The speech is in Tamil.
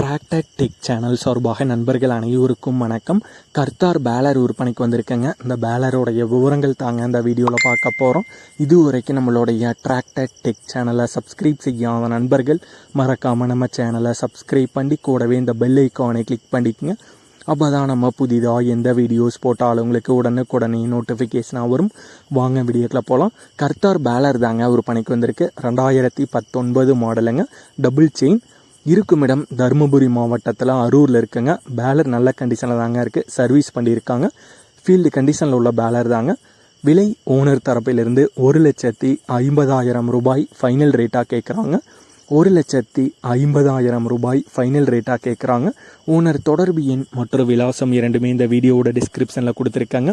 டிராக்டர் டெக் சேனல் சார்பாக நண்பர்கள் அனைவருக்கும் வணக்கம். கர்த்தார் பேலர் விற்பனைக்கு வந்திருக்கேங்க. இந்த பேலருடைய விவரங்கள் தாங்க இந்த வீடியோவில் பார்க்க போகிறோம் இது வரைக்கும் நம்மளுடைய டிராக்டர் டெக் சேனலை சப்ஸ்கிரைப் செய்யாத நண்பர்கள் மறக்காமல் நம்ம சேனலை சப்ஸ்கிரைப் பண்ணி கூடவே இந்த பெல் ஐக்கானை கிளிக் பண்ணிக்கோங்க. அப்போ தான் நம்ம புதிதாக எந்த வீடியோஸ் போட்டாலும் உங்களுக்கு உடனுக்குடனே நோட்டிஃபிகேஷனாக வரும். வாங்க வீடியோக்கில் போகலாம் கர்த்தார் பேலர் தாங்க ஒரு பணிக்கு வந்திருக்கு. ரெண்டாயிரத்தி பத்தொன்பது மாடலுங்க டபுள் செயின் இருக்கும் இடம் தருமபுரி மாவட்டத்தில் அரூரில் இருக்குங்க. பேலர் நல்ல கண்டிஷனில் தாங்க இருக்குது சர்வீஸ் பண்ணியிருக்காங்க. ஃபீல்டு கண்டிஷனில் உள்ள பேலர் தாங்க. விலை ஓனர் தரப்பிலிருந்து ஒரு லட்சத்தி ஐம்பதாயிரம் ரூபாய் ஃபைனல் ரேட்டாக கேட்குறாங்க ஒரு லட்சத்தி ஐம்பதாயிரம் ரூபாய் ஃபைனல் ரேட்டாக கேட்குறாங்க ஓனர் தொடர்பு எண் மற்றும் விலாசம் இரண்டுமே இந்த வீடியோவோட டிஸ்கிரிப்ஷனில் கொடுத்துருக்காங்க.